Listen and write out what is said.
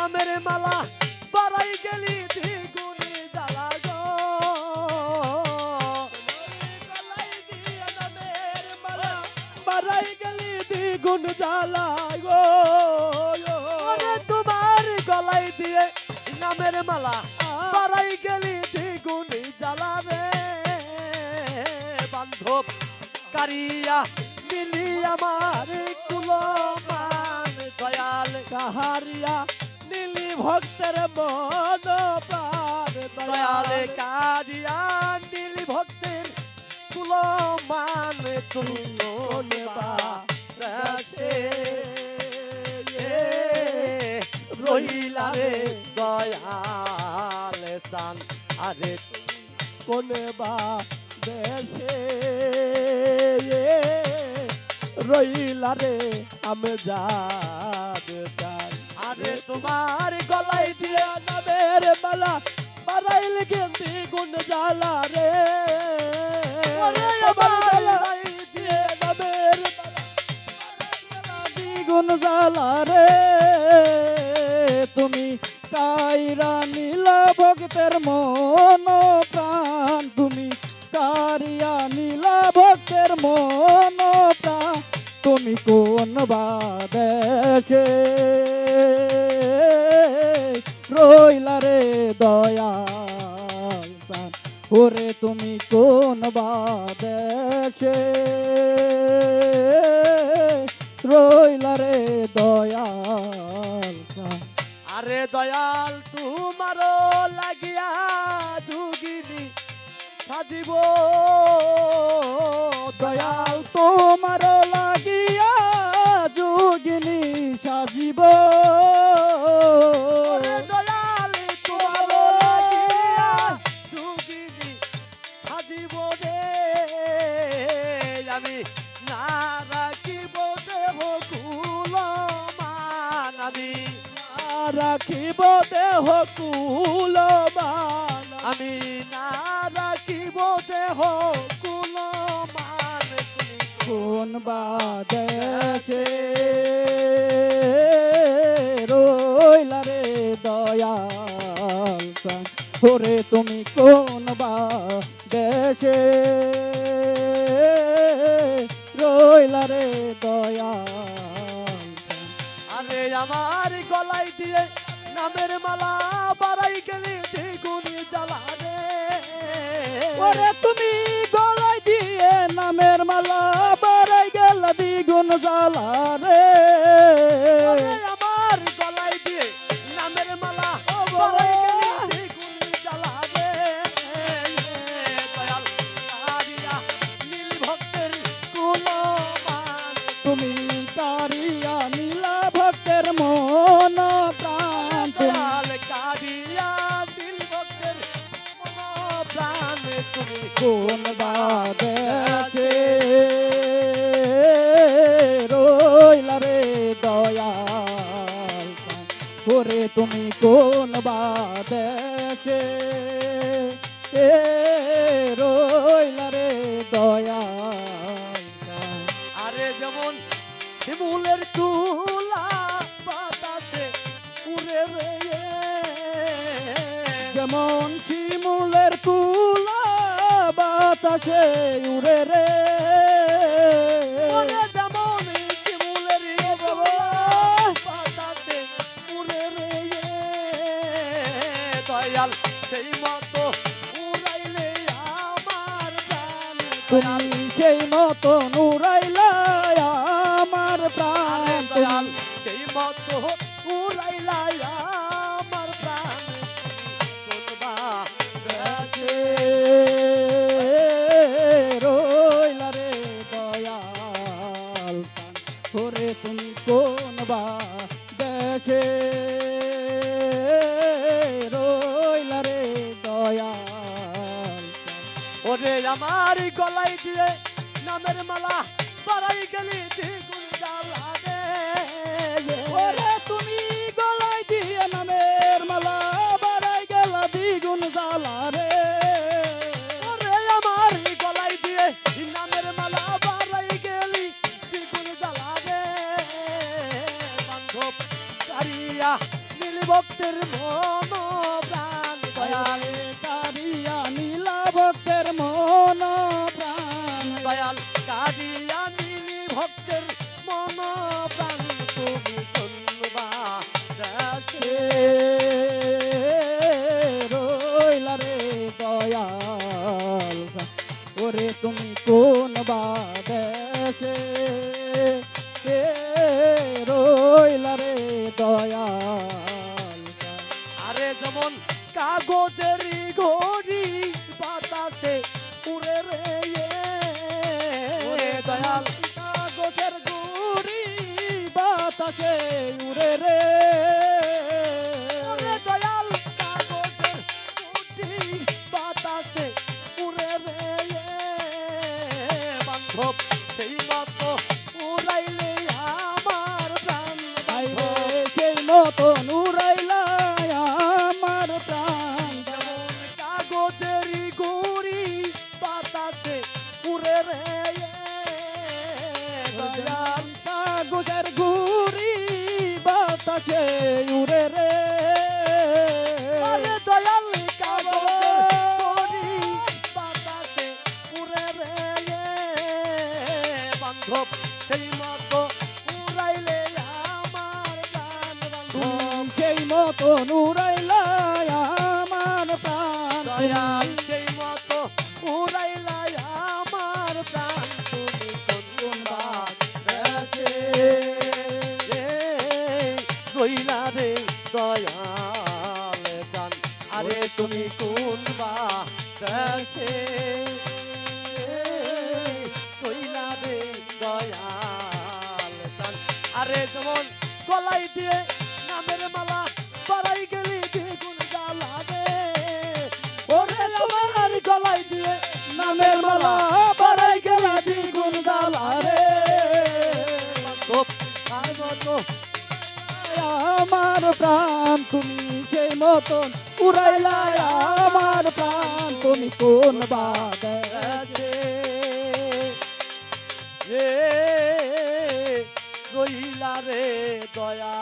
নামের মালা বাড়াই গেলি দ্বিগুণে জ্বালা গো। বাড়াই গেলি দ্বিগুণ জ্বালা গো। তোমার গলাই দিয়ে নামের মালা বাড়াই গেলি দ্বিগুণে জ্বালা রে। বান্ধব কারিয়া মিলি আমার কুলমান দয়াল কাহারিয়া নীলি ভক্তের মন প্রাণ দয়ালে কারিয়া নীলি ভক্তের কুলমান তুলন বাসে রহিলা রে দয়াল চান। আরে কোনে বা দেশে রইলা রে, আমি যাবে আরে তোমার গলাই দিয়ে নামের মালা বাড়াইল গেন্দি গুণ জ্বালা রে। জ্বালা রে। তুমি কাইরা নীলা ভক্তের মন প্রাণ তুমি কারিয়া নীলা ভক্তের মন প্রাণ তুমি কোন বাদেছে রইলা রে দয়াল ওরে তুমি কোন বাদেছে রইলা রে দয়াল আরে দয়াল, তোমারও লাগিয়া যুগিনী সাজিব। দয়াল তোমার রাখিব দেহ কুল আমি না রাখিব দেহ কুলমান কোন বাদেছে রইলা রে দয়াল ওরে তুমি কোন বাদেছে রইলা রে দয়াল আরে আমার গলাই দিয়ে নামের মালা বাড়াই গেলে দ্বিগুণি জ্বালা রে। ওরে তুমি গলায় দিয়ে নামের মালা কোন বাদেছে রইলা রে দয়াল প্রাণ। ওরে তুমি কোন বাদেছে এ রইলা রে দয়াল আরে যেমন শিমুলের তুলা বাতাসে উড়ে রে যেমন শিমুলের তুলা বাতাসে উড়ে রে। দয়াল সেই মতো উড়াইলে আমার সেই মতো নুরাইলা আমার গলাই দিয়ে নামের মালা বাড়াই গেলি দ্বিগুণ জ্বালা দে ওরে তুমি গলায় দিয়ে নামের মালা বাড়াই গেল দ্বিগুণ জ্বালা রে ওরে আমার গলাই দিয়ে নামের মালা বাড়াই গেলি দ্বিগুণ জ্বালা দে বান্ধব কারিয়া, নীল ভক্তের মন প্রাণ দয়াল। বাতাসে বান্ধব সেই মতো উড়াইলে আমার গান বান্ধব সেই মতন উড়াইলা আমার প্রাণ। দয়াল সেই মতো উড়াইলা আমার প্রাণ। তুমি কোন বাদ রইলা রে দয়াল প্রাণ। আরে তুমি কোন আরে যেমন গলাই দিয়ে নামের মালা বাড়াই গেলি দ্বিগুণ জ্বালা রে ওরে আমার গলাই দিয়ে নামের মালা বাড়াই গেলা দ্বিগুণ জ্বালা রে আমার প্রাণ, তুমি সেই মতন উড়াইলা, আমার প্রাণ, তুমি কোন বাদে রে রইলা রে দয়া